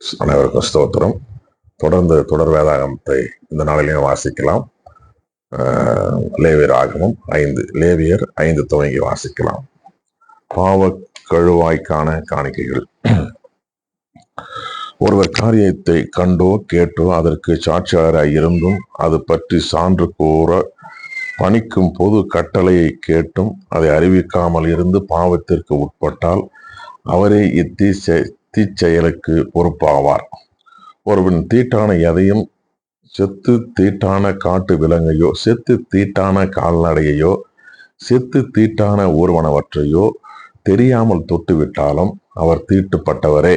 அனைவருக்கும் ஸ்தோத்திரம். தொடர்ந்து தொடர் வேதாகமத்தை இந்த நாளிலையும் வாசிக்கலாம். ஆஹ் லேவியர் ஆகமம் ஐந்து லேவியர் ஐந்து துவங்கி வாசிக்கலாம். பாவ கழுவாய்க்கான காணிக்கைகள். ஒருவர் காரியத்தை கண்டோ கேட்டோ அதற்கு சாட்சியாளராய் இருந்தும் அது பற்றி சான்று கூற பணிக்கும் பொது கட்டளையை கேட்டும் அதை அறிவிக்காமல் இருந்து பாவத்திற்கு உட்பட்டால் அவரே இத்தீச்செ தீச்செயலுக்கு பொறுப்பாவார். ஒருவன் தீட்டான எதையும் செத்து தீட்டான காட்டு விலங்கையோ செத்து தீட்டான கால்நடையையோ செத்து தீட்டான ஊர்வனவற்றையோ தெரியாமல் தொட்டுவிட்டாலும் அவர் தீட்டுப்பட்டவரே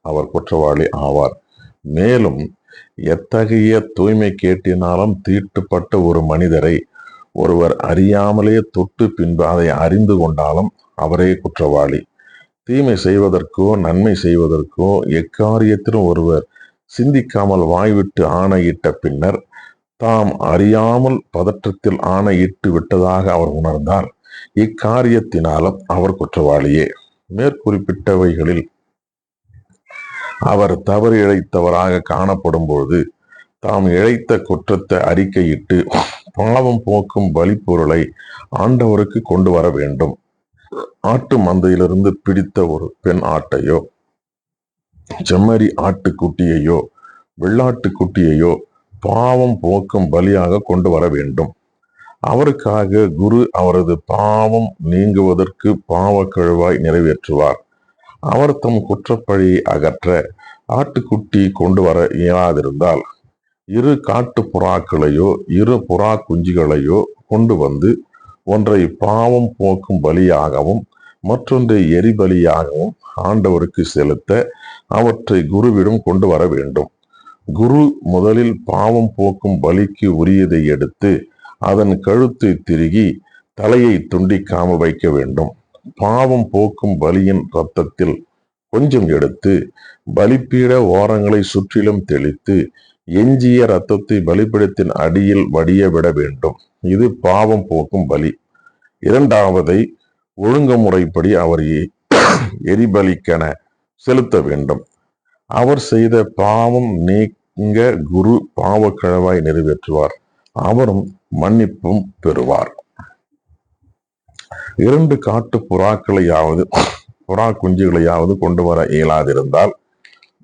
அவர் குற்றவாளி ஆவார். மேலும் எத்தகைய தூய்மை கேட்டினாலும் தீட்டுப்பட்ட ஒரு மனிதரை ஒருவர் அறியாமலே தொட்டு பின்பு அதை அறிந்து கொண்டாலும் அவரே குற்றவாளி. தீமை செய்வதற்கோ நன்மை செய்வதற்கோ எக்காரியத்திலும் ஒருவர் சிந்திக்காமல் வாய்விட்டு ஆணையிட்ட பின்னர் தாம் அறியாமல் பதற்றத்தில் ஆணையிட்டு விட்டதாக அவர் உணர்ந்தால் இக்காரியத்தினாலும் அவர் குற்றவாளியே. மேற்குறிப்பிட்டவைகளில் அவர் தவறு இழைத்தவராக காணப்படும் பொழுது தாம் இழைத்த குற்றத்தை அறிக்கையிட்டு பாவம் போக்கும் பலிப்பொருளை ஆண்டவருக்கு கொண்டு வர வேண்டும். ஆட்டு மந்தையிலிருந்து பிடித்த ஒரு பெண் ஆட்டையோ செம்மறி ஆட்டுக்குட்டியையோ வெள்ளாட்டுக்குட்டியையோ பாவம் போக்கும் பலியாக கொண்டு வர வேண்டும். அவருக்காக குரு அவரது பாவம் நீங்குவதற்கு பாவக்கழுவாய் நிறைவேற்றுவார். அவர் தம் குற்றப்பழியை அகற்ற ஆட்டுக்குட்டி கொண்டு வர இயலாதிருந்தால் இரு காட்டு புறாக்களையோ இரு புறா குஞ்சுகளையோ கொண்டு வந்து ஒன்றை பாவம் போக்கும் பலியாகவும் மற்றொன்றை எரிபலியாகவும் ஆண்டவருக்கு செலுத்த அவற்றை குருவிடம் கொண்டு வர வேண்டும். குரு முதலில் பாவம் போக்கும் பலிக்கு உரியதை எடுத்து அதன் கழுத்தை திருகி தலையை துண்டிக்காமல் வைக்க வேண்டும். பாவம் போக்கும் பலியின் இரத்தத்தில் கொஞ்சம் எடுத்து பலிப்பீட ஓரங்களை சுற்றிலும் தெளித்து எஞ்சிய இரத்தத்தை பலிபீடத்தின் அடியில் வடிய விட வேண்டும். இது பாவம் போக்கும் பலி. இரண்டாவதை ஒழுங்குமுறைப்படி அவர் எரிபலிக்கென செலுத்த வேண்டும். அவர் செய்த பாவம் நீங்க குரு பாவக்கிழவாய் நிறைவேற்றுவார். அவரும் மன்னிப்பும் பெறுவார். இரண்டு காட்டு புறாக்களையாவது புறா குஞ்சுகளையாவது கொண்டு வர இயலாதிருந்தால்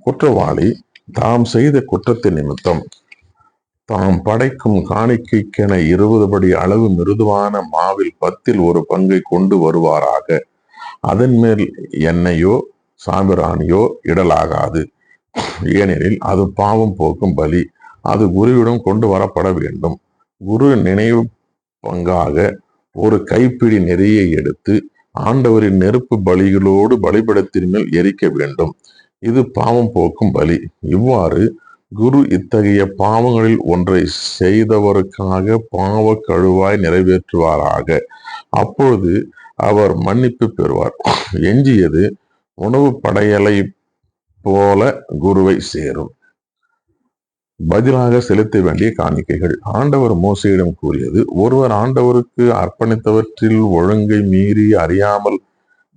குற்றவாளி தாம் செய்த குற்றத்தின் நிமித்தம் தாம் படைக்கும் காணிக்கைக்கென இருபது படி அளவு மிருதுவான மாவில் பத்தில் ஒரு பங்கை கொண்டு வருவாராக. அதன் மேல் எண்ணெயோ சாம்பிராணியோ இடலாகாது. ஏனெனில் அது பாவம் போக்கும் பலி. அது குருவிடம் கொண்டு வரப்பட வேண்டும். குரு நினைவு பங்காக ஒரு கைப்பிடி நெறியை எடுத்து ஆண்டவரின் நெருப்பு பலிகளோடு பலிபடத்தின் மேல் எரிக்க வேண்டும். இது பாவம் போக்கும் பலி. இவ்வாறு குரு இத்தகைய பாவங்களில் ஒன்றை செய்தவருக்காக பாவ கழுவாய் நிறைவேற்றுவாராக. அப்பொழுது அவர் மன்னிப்பு பெறுவார். எஞ்சியது உணவு படையலை போல குருவை சேரும். பதிலாக செலுத்த வேண்டிய காணிக்கைகள். ஆண்டவர் மோசையிடம் கூறியது ஒருவர் ஆண்டவருக்கு அர்ப்பணித்தவற்றில் ஒழுங்கை மீறி அறியாமல்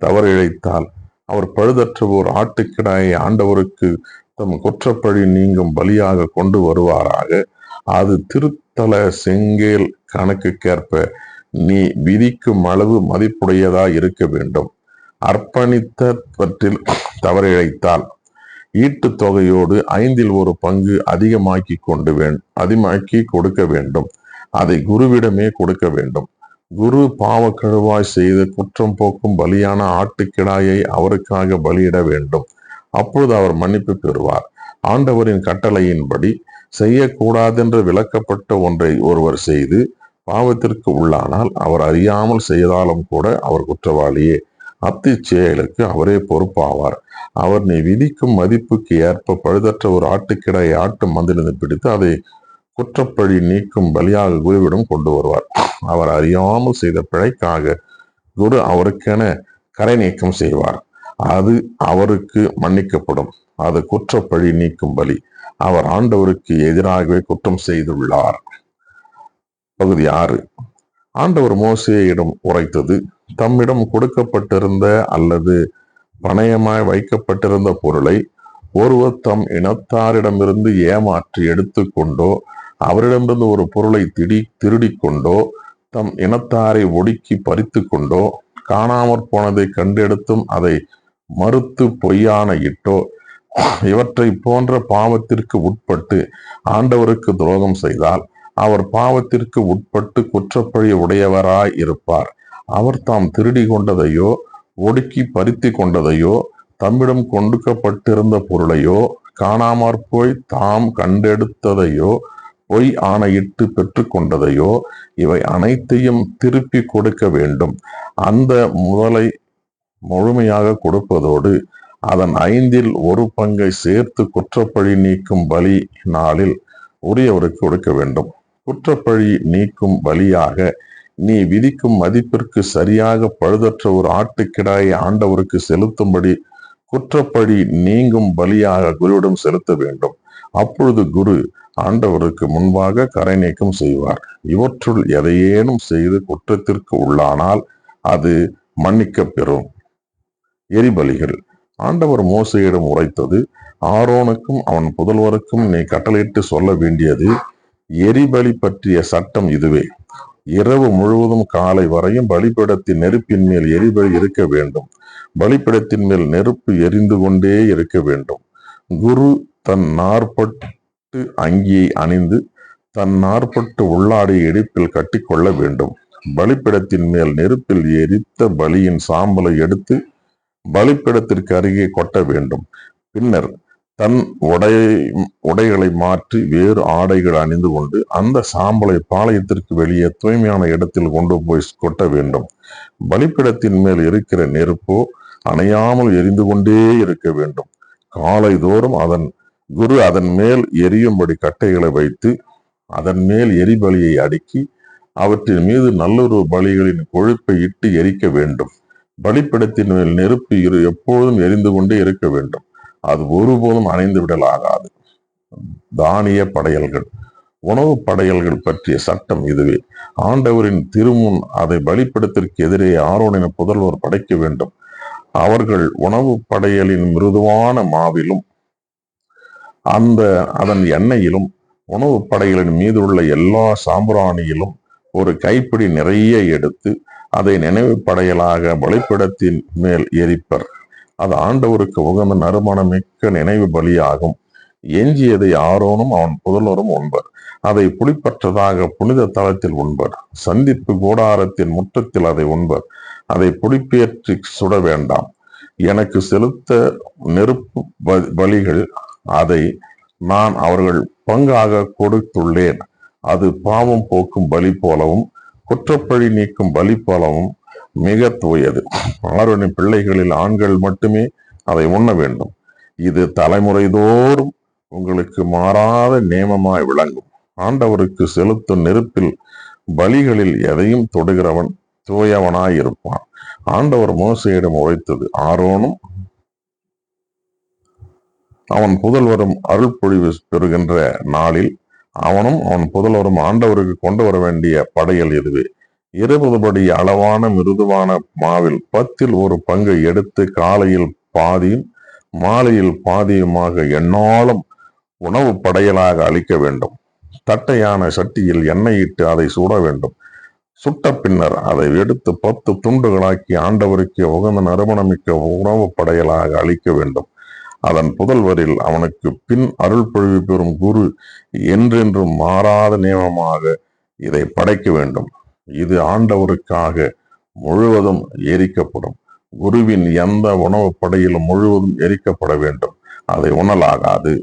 தவறு இழைத்தால் அவர் பழுதற்ற ஒரு ஆட்டுக்கிடாயை ஆண்டவருக்கு தம் குற்றப்பழி நீங்கும் பலியாக கொண்டு வருவாராக. அது திருத்தல செங்கேல் கணக்குக்கேற்ப நீ விதிக்கும் அளவு மதிப்புடையதா இருக்க வேண்டும். அர்ப்பணித்தவற்றில் தவறிழைத்தால் ஈட்டுத் தொகையோடு ஐந்தில் ஒரு பங்கு அதிகமாக்கி கொண்டு வேண் அதிகமாக்கி கொடுக்க வேண்டும். அதை குருவிடமே கொடுக்க வேண்டும். குரு பாவக்கழுவாய் செய்து குற்றம் போக்கும் பலியான ஆட்டுக்கிடாயை அவருக்காக பலியிட வேண்டும். அப்பொழுது அவர் மன்னிப்பு பெறுவார். ஆண்டவரின் கட்டளையின்படி செய்யக்கூடாதென்று விளக்கப்பட்ட ஒன்றை ஒருவர் செய்து பாவத்திற்கு உள்ளானால் அவர் அறியாமல் செய்தாலும் கூட அவர் குற்றவாளியே. அத்திச்செயலுக்கு அவரே பொறுப்பாவார். அவர் நீ விதிக்கும் மதிப்புக்கு ஏற்ப பழுதற்ற ஒரு ஆட்டுக்கிடையை ஆட்டு மந்திலிருந்து பிடித்து அதை குற்றப்பழி நீக்கும் பலியாக குருவிடம் கொண்டு வருவார். அவர் அறியாமல் செய்த பிழைக்காக குரு அவருக்கென கரை நீக்கம் செய்வார். அது அவருக்கு மன்னிக்கப்படும். அது குற்றப்பழி நீக்கும் பலி. அவர் ஆண்டவருக்கு எதிராகவே குற்றம் செய்துள்ளார். பகுதி ஆறு. ஆண்டவர் மோசேயிடம் உரைத்தது தம்மிடம் கொடுக்கப்பட்டிருந்த அல்லது பணயமாய் வைக்கப்பட்டிருந்த பொருளை ஒருவர் தம் இனத்தாரிடமிருந்து ஏமாற்றி எடுத்துக்கொண்டோ அவரிடமிருந்து ஒரு பொருளை திடி திருடிக்கொண்டோ தம் இனத்தாரை ஒடுக்கி பறித்து கொண்டோ காணாமற் போனதை கண்டெடுத்தும் அதை மறுத்து பொய்யான இட்டோ. இவற்றை போன்ற பாவத்திற்கு உட்பட்டு ஆண்டவருக்கு துரோகம் செய்தால் அவர் பாவத்திற்கு உட்பட்டு குற்றப்பழி உடையவராய் இருப்பார். அவர் தாம் திருடி கொண்டதையோ ஒடுக்கி பறித்து கொண்டதையோ தம்மிடம் கொண்டுக்கப்பட்டிருந்த பொருளையோ காணாமற் போய் தாம் கண்டெடுத்ததையோ பொய் ஆணையிட்டு பெற்றுக்கொண்டதையோ இவை அனைத்தையும் திருப்பி கொடுக்க வேண்டும். அந்த முதலை முழுமையாக கொடுப்பதோடு அதன் ஐந்தில் ஒரு பங்கை சேர்த்து குற்றப்பழி நீக்கும் பலி நாளில் உரியவருக்கு கொடுக்க வேண்டும். குற்றப்பழி நீக்கும் பலியாக நீ விதிக்கும் மதிப்பிற்கு சரியாக பழுதற்ற ஒரு ஆட்டுக்கிடாயை ஆண்டவருக்கு செலுத்தும்படி குற்றப்பழி நீங்கும் பலியாக குருவிடம் செலுத்த வேண்டும். அப்பொழுது குரு ஆண்டவருக்கு முன்பாக கரை நீக்கம் செய்வார். இவற்றுள் எதையேனும் செய்து குற்றத்திற்கு உள்ளானால் அது மன்னிக்கப்பெறும் பெறும். எரிபலிகள். ஆண்டவர் மோசையிடம் உரைத்தது ஆரோனுக்கும் அவன் புதல்வருக்கும் நீ கட்டளையிட்டு சொல்ல வேண்டியது எரிபலி பற்றிய சட்டம் இதுவே. இரவு முழுவதும் காலை வரையும் பலிபிடத்தின் நெருப்பின் மேல் எரிபலி இருக்க வேண்டும். பலிபீடத்தின் மேல் நெருப்பு எரிந்து கொண்டே இருக்க வேண்டும். குரு தன் நாற்பட்டு அங்கியை அணிந்து தன் நாற்பட்டு உள்ளாடை இடுப்பில் கட்டிக்கொள்ள வேண்டும். பலிப்பிடத்தின் மேல் நெருப்பில் எரித்த பலியின் சாம்பலை எடுத்து பலிப்பிடத்திற்கு அருகே கொட்ட வேண்டும். பின்னர் தன் உடை உடைகளை மாற்றி வேறு ஆடைகள் அணிந்து கொண்டு அந்த சாம்பலை பாளையத்திற்கு வெளியே தூய்மையான இடத்தில் கொண்டு போய் கொட்ட வேண்டும். பலிப்பிடத்தின் மேல் இருக்கிற நெருப்போ அணையாமல் எரிந்து கொண்டே இருக்க வேண்டும். காலை தோறும் அதன் குரு அதன் மேல் எரியும்படி கட்டைகளை வைத்து அதன் மேல் எரிபலியை அடுக்கி அவற்றின் மீது நல்லொரு பலிகளின் கொழுப்பை இட்டு எரிக்க வேண்டும். பலிப்பிடத்தின் மேல் நெருப்பு இரு எப்பொழுதும் எரிந்து கொண்டே இருக்க வேண்டும். அது ஒருபோதும் அணைந்து விடலாகாது தானிய படையல்கள் உணவு படையல்கள் பற்றிய சட்டம் இதுவே. ஆண்டவரின் திருமுன் அதை பலிப்பிடத்திற்கு எதிரே ஆரோனின புதல்வர் படைக்க வேண்டும். அவர்கள் உணவு படையலின் மிருதுவான மாவிலும் அந்த அதன் எண்ணெயிலும் உணவு படைகளின் மீது உள்ள எல்லா சாம்பிராணியிலும் ஒரு கைப்பிடி நிறைய எடுத்து அதை நினைவு படையலாக பலிப்பிடத்தின் மேல் எரிப்பர். அது ஆண்டவருக்கு உகந்த நறுமணமிக்க நினைவு பலியாகும். எஞ்சியதை ஆரோனும் அவன் புதல்வரும் உண்பர். அதை புளிப்பற்றதாக புனித தளத்தில் உண்பர். சந்திப்பு கூடாரத்தின் முற்றத்தில் அதை உண்பர். அதை புளிப்பேற்றி சுட வேண்டாம். எனக்கு செலுத்த நெருப்பு பலிகள் அதை நான் அவர்கள் பங்காக கொடுத்துள்ளேன். அது பாவம் போக்கும் பலி போலவும் குற்றப்பழி நீக்கும் பலிப்பழமும் மிக தூயது. ஆறுணி பிள்ளைகளில் ஆண்கள் மட்டுமே அதை உண்ண வேண்டும். இது தலைமுறைதோறும் உங்களுக்கு மாறாத நேமமாய் விளங்கும். ஆண்டவருக்கு செலுத்தும் நெருப்பில் பலிகளில் எதையும் தொடுகிறவன் தூயவனாய் இருப்பான். ஆண்டவர் மோசையிடம் உரைத்தது ஆரோனும் அவன் புதல்வரும் அருள் பொழிவு பெறுகின்ற நாளில் அவனும் அவன் புதல்வரும் ஆண்டவருக்கு கொண்டு வர வேண்டிய படையல் இதுவே இருபதுபடி அளவான மிருதுவான மாவில் பத்தில் ஒரு பங்கை எடுத்து காலையில் பாதியும் மாலையில் பாதியுமாக எண்ணாலும் உணவு படையலாக அளிக்க வேண்டும். தட்டையான சட்டியில் எண்ணெய் இட்டு அதை சுட வேண்டும். சுட்ட பின்னர் அதை எடுத்து பத்து துண்டுகளாக்கி ஆண்டவருக்கு உகந்த நறுமணமிக்க உணவு படையலாக அளிக்க வேண்டும். அதன் புதல்வரில் அவனுக்கு பின் அருள் பொழிவு பெறும் குரு என்றென்றும் மாறாத நியமமாக இதை படைக்க வேண்டும். இது ஆண்டவருக்காக முழுவதும் எரிக்கப்படும். குருவின் எந்த உணவு படையிலும் முழுவதும் எரிக்கப்பட வேண்டும். அதை உணலாகாது.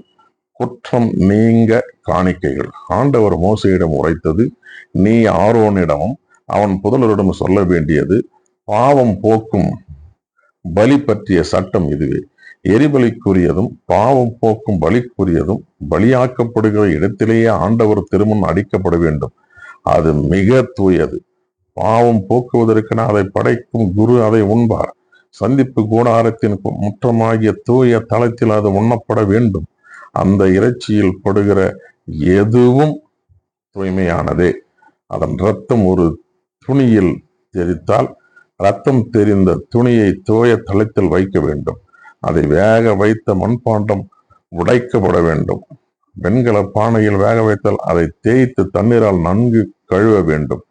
குற்றம் நீங்க காணிக்கைகள். ஆண்டவர் மோசையிடம் உரைத்தது நீ ஆரோனிடமும் அவன் புதலரிடம் சொல்ல வேண்டியது பாவம் போக்கும் பலி பற்றிய சட்டம் இதுவே. எரிபலிக்குரியதும் பாவம் போக்கும் பலிக்குரியதும் பலியாக்கப்படுகிற இடத்திலேயே ஆண்டவர் திருமண் அடிக்கப்பட வேண்டும். அது மிக தூயது. பாவம் போக்குவதற்கென அதை படைக்கும் குரு அதை உண்பார். சந்திப்பு கூடாரத்தின் முற்றமாகிய தூய தளத்தில் அது உண்ணப்பட வேண்டும். அந்த இறைச்சியில் படுகிற எதுவும் தூய்மையானதே. அதன் ரத்தம் ஒரு துணியில் தெரித்தால் ரத்தம் தெரிந்த துணியை தூய தளத்தில் வைக்க வேண்டும். அதை வேக வைத்த மண்பாண்டம் உடைக்கப்பட வேண்டும். வெண்கல பானையில் வேக வைத்தால் அதை தேய்த்து தண்ணீரால் நன்கு கழுவ வேண்டும்.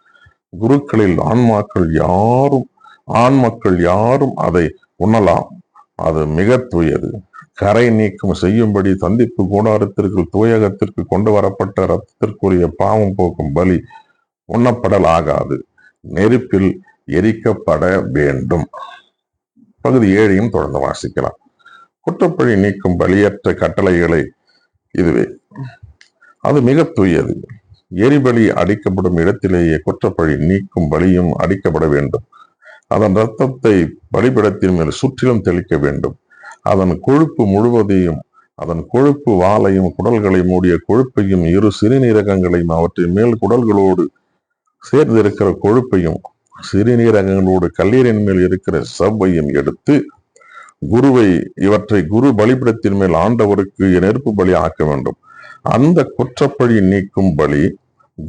குருக்களில் ஆன்மாக்கள் யாரும் ஆண் மக்கள் யாரும் அதை உண்ணலாம். அது மிக தூயது. கரை நீக்கம் செய்யும்படி சந்திப்பு கூடாரத்திற்கு தூயகத்திற்கு கொண்டு வரப்பட்ட ரத்தத்திற்குரிய பாவம் போக்கும் பலி உண்ணப்படலாகாது. நெருப்பில் எரிக்கப்பட வேண்டும். பகுதி ஏழையும் தொடர்ந்து வாசிக்கலாம். குற்றப்பழி நீக்கும் பலியற்ற கட்டளைகளை இதுவே. அது மிக தூயது. எரிபலி அடிக்கப்படும் இடத்திலேயே குற்றப்பழி நீக்கும் பலியும் அடிக்கப்பட வேண்டும். அதன் இரத்தத்தை பலிபிடத்தின் மேல் சுற்றிலும் தெளிக்க வேண்டும். அதன் கொழுப்பு முழுவதையும் அதன் கொழுப்பு வாலையும் குடல்களை மூடிய கொழுப்பையும் இரு சிறுநீரகங்களையும் அவற்றின் மேல் குடல்களோடு சேர்ந்திருக்கிற கொழுப்பையும் சிறுநீரகங்களோடு கல்லீரின் மேல் இருக்கிற சவ்வையும் எடுத்து குருவை இவற்றை குரு பலிபிடத்தின் மேல் ஆண்டவருக்கு நெருப்பு பலி ஆக்க வேண்டும். அந்த குற்றப்பழி நீக்கும் பலி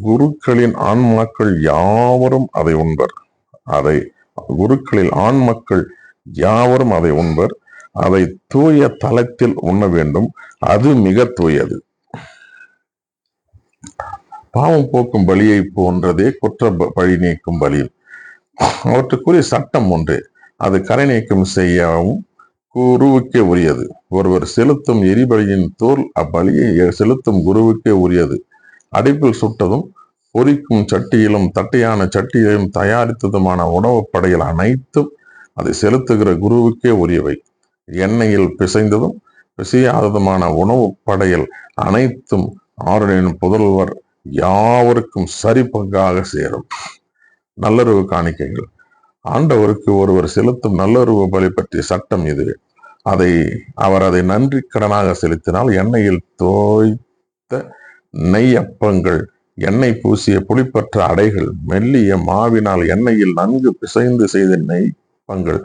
குருக்களின் ஆன்மாக்கள் யாவரும் அதை உண்பர். அதை குருக்களில் ஆண் மக்கள் யாவரும் அதை உண்பர். அதை தூய தலத்தில் உண்ண வேண்டும். அது மிக தூயது. பாவம் போக்கும் பலியை போன்றதே குற்ற பழி நீக்கும் பலி அவற்றுக்குரிய சட்டம் ஒன்று. அது கரை நீக்கம் செய்யவும் குருவுக்கே உரியது. ஒருவர் செலுத்தும் எரிபலியின் தோல் அப்பலியை செலுத்தும் குருவுக்கே உரியது. அடைப்பில் சுட்டதும் பொரிக்கும் சட்டியிலும் தட்டையான சட்டியிலும் தயாரித்ததுமான உணவுப் படையில் அனைத்தும் அதை செலுத்துகிற குருவுக்கே உரியவை. எண்ணெயில் பிசைந்ததும் பிசையாததுமான உணவுப் படையல் அனைத்தும் ஆறுடன் புதல்வர் யாவருக்கும் சரிபங்காக சேரும். நல்லுறவு காணிக்கைகள். ஆண்டவருக்கு ஒருவர் செலுத்தும் நல்லுறவு பலி பற்றிய சட்டம் இது. அதை அவர் அதை நன்றி கடனாக செலுத்தினால் எண்ணெயில் தோய்த்த நெய் அப்பங்கள் எண்ணெய் பூசிய புளிப்பற்ற அடைகள் மெல்லிய மாவினால் எண்ணெயில் நன்கு பிசைந்து செய்த நெய் பங்கள்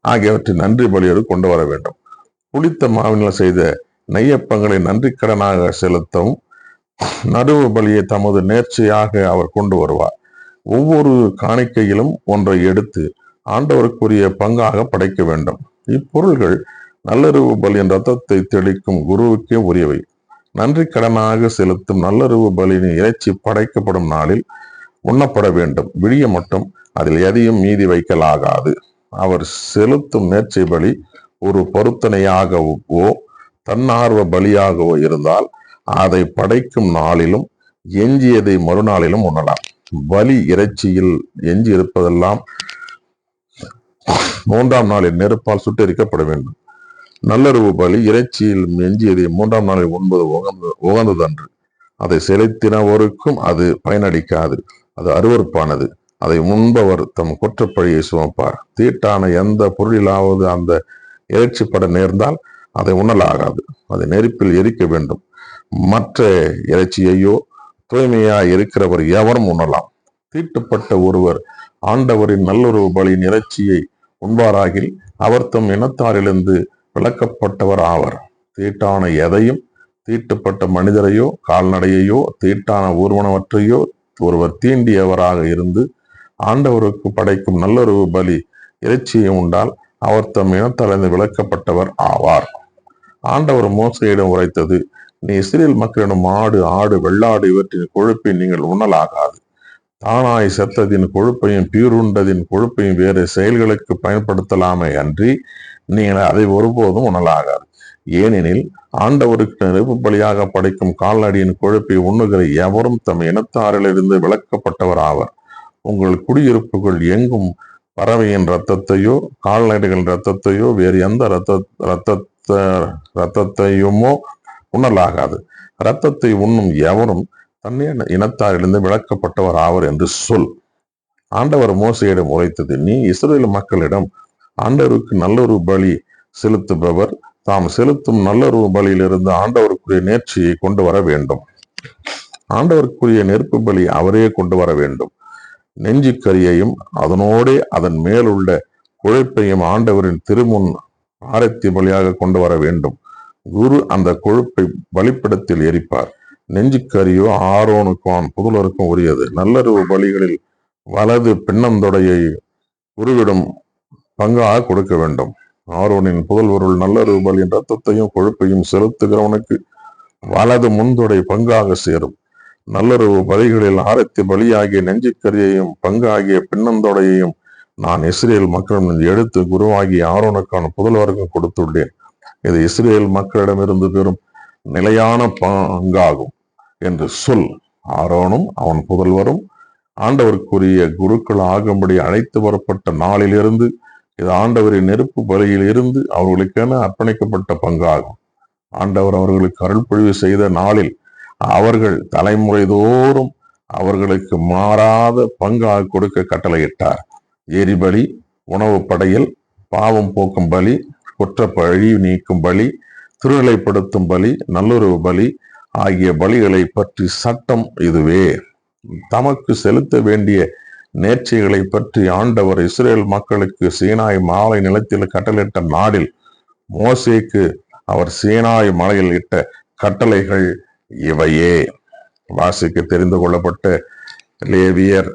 ஆகியவற்றை நன்றி பலியோடு கொண்டு வர வேண்டும். புளித்த மாவினால் செய்த நெய்யப்பங்களை நன்றி கடனாக செலுத்தவும் நடுவு பலியை தமது நேர்ச்சியாக அவர் கொண்டு வருவார். ஒவ்வொரு காணிக்கையிலும் ஒன்றை எடுத்து ஆண்டவருக்குரிய பங்காக படைக்க வேண்டும். இப்பொருள்கள் நல்லறிவு பலியின் ரத்தத்தை தெளிக்கும் குருவுக்கே உரியவை. நன்றி கடனாக செலுத்தும் நல்லறிவு பலியின் இறைச்சி படைக்கப்படும் நாளில் உண்ணப்பட வேண்டும். விடிய மட்டும் அதில் எதையும் மீதி வைக்கலாகாது. அவர் செலுத்தும் நேர்ச்சை பலி ஒரு பொருத்தனையாகவோ தன்னார்வ பலியாகவோ இருந்தால் அதை படைக்கும் நாளிலும் எஞ்சியதை மறுநாளிலும் உண்ணலாம். வலி இறைச்சியில் எஞ்சி இருப்பதெல்லாம் மூன்றாம் நாளில் நெருப்பால் சுட்டெரிக்கப்பட வேண்டும். நல்லறிவு பலி இறைச்சியில் எஞ்சியதை மூன்றாம் நாளில் உண்பது உகந்த உகந்ததன்று. அதை செலுத்தினவருக்கும் அது பயனளிக்காது. அது அருவருப்பானது. அதை உண்பவர் தம் குற்றப்பழியை சுமப்பார். தீட்டான எந்த பொருளிலாவது அந்த இறைச்சி பட நேர்ந்தால் அதை உண்ணலாகாது. அதை நெருப்பில் எரிக்க வேண்டும். மற்ற இறைச்சியையோ தூய்மையாய் இருக்கிறவர் எவரும் உண்ணலாம். தீட்டுப்பட்ட ஒருவர் ஆண்டவரின் நல்லுறவு பலி இறைச்சியை உண்பாராகில் அவர் தம் இனத்தாரிலிருந்து விளக்கப்பட்டவர் ஆவர். தீட்டான எதையும் தீட்டுப்பட்ட மனிதரையோ கால்நடையையோ தீட்டான ஊர்வனவற்றையோ ஒருவர் தீண்டியவராக இருந்து ஆண்டவருக்கு படைக்கும் நல்லுறவு பலி இறைச்சியை உண்டால் அவர் தம் இனத்தாலிருந்து விளக்கப்பட்டவர் ஆவார். ஆண்டவர் மோசையிடம் உரைத்தது நீ இஸ்ரேல் மக்களிடம் ஆடு ஆடு வெள்ளாடு இவற்றின் கொழுப்பை நீங்கள் உண்ணலாகாது. தானாய் செத்ததின் கொழுப்பையும் பீருண்டதின் கொழுப்பையும் வேறு செயல்களுக்கு பயன்படுத்தலாமே அன்றி நீங்கள் அதை ஒருபோதும் உணலாகாது ஏனெனில் ஆண்டவருக்கு நெருப்பு பலியாக படைக்கும் கால்நடியின் கொழுப்பை உண்ணுகிற எவரும் தம் இனத்தாரிலிருந்து விளக்கப்பட்டவர் ஆவர் உங்கள் குடியிருப்புகள் எங்கும் பறவையின் ரத்தத்தையோ கால்நடைகளின் ரத்தத்தையோ வேறு எந்த ரத்த ரத்தத்த ரத்தத்தையுமோ உண்ணலாகாது ரத்தத்தை உண்ணும் எவரும் தன்னை இனத்தாரிலிருந்து விளக்கப்பட்டவர் ஆவர் என்று சொல். ஆண்டவர் மோசையிடம் உரைத்தது நீ இஸ்ரேல் மக்களிடம் ஆண்டவருக்கு நல்லொரு பலி செலுத்துபவர். தாம் செலுத்தும் நல்லொரு பலியிலிருந்து ஆண்டவருக்குரிய நேர்ச்சியை கொண்டு வர வேண்டும். ஆண்டவருக்குரிய நெருப்பு பலி அவரே கொண்டு வர வேண்டும். நெஞ்சுக்கரியையும் அதனோடே அதன் மேலுள்ள குழைப்பையும் ஆண்டவரின் திருமுன் ஆரத்தி பலியாக கொண்டு வர வேண்டும். குரு அந்த கொழுப்பை பலிப்பிடத்தில் எரிப்பார். நெஞ்சுக்கரியோ ஆரோனுக்கும் புதுலருக்கும் உரியது. நல்லறிவு பலிகளில் வலது பின்னந்தொடையை குருவிடம் பங்காக கொடுக்க வேண்டும். ஆரோனின் புதல்வருள் நல்லறிவு பலியின் ரத்தத்தையும் கொழுப்பையும் செலுத்துகிறவனுக்கு வலது முன்தொடை பங்காக சேரும். நல்லறிவு பலிகளில் ஆரத்தி பலியாகிய நெஞ்சுக்கரியையும் பங்காகிய பின்னந்தொடையையும் நான் இஸ்ரேல் மக்களிடம் எடுத்து குருவாகிய ஆரோனுக்கான புதல்வருக்கும் கொடுத்துள்ளேன். இது இஸ்ரேல் மக்களிடமிருந்து பெறும் நிலையான பங்காகும் என்று சொல். ஆரோனும் அவன் புதல்வரும் ஆண்டவருக்குரிய குருக்கள் ஆகும்படி அழைத்து வரப்பட்ட நாளிலிருந்து இது ஆண்டவரின் நெருப்பு பலியில் இருந்து அவர்களுக்கென அர்ப்பணிக்கப்பட்ட பங்காகும். ஆண்டவர் அவர்களுக்கு அருள்பொழிவு செய்த நாளில் அவர்கள் தலைமுறை தோறும் அவர்களுக்கு மாறாத பங்காக கொடுக்க கட்டளையிட்டார். எரிபலி உணவு படையல் பாவம் போக்கும் பலி குற்ற பழி நீக்கும் பலி திருநிலைப்படுத்தும் பலி நல்லுறவு பலி ஆகிய பலிகளை பற்றி சட்டம் இதுவே. தமக்கு செலுத்த வேண்டிய நேர்ச்சிகளை பற்றி ஆண்டவர் இஸ்ரேல் மக்களுக்கு சீனாய் மாலை நிலத்தில் கட்டளையிட்ட நாடில் மோசேக்கு அவர் சீனாய் மலையில் இட்ட கட்டளைகள் இவையே. வாசிக்க தெரிந்து கொள்ளப்பட்ட லேவியர்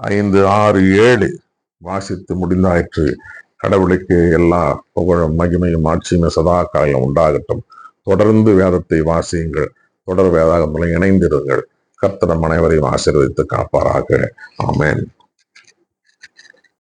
ஐந்து ஆறு ஏழு வாசித்து முடிந்தாயிற்று. கடவுளுக்கு எல்லா புகழும் மகிமையும் ஆட்சியுமே சதா காலம் உண்டாகட்டும். தொடர்ந்து வேதத்தை வாசியுங்கள். தொடர் வேதாகங்களை இணைந்திருங்கள். கர்த்தனம் அனைவரையும் ஆசீர்வதித்து காப்பாராக. ஆமேன்.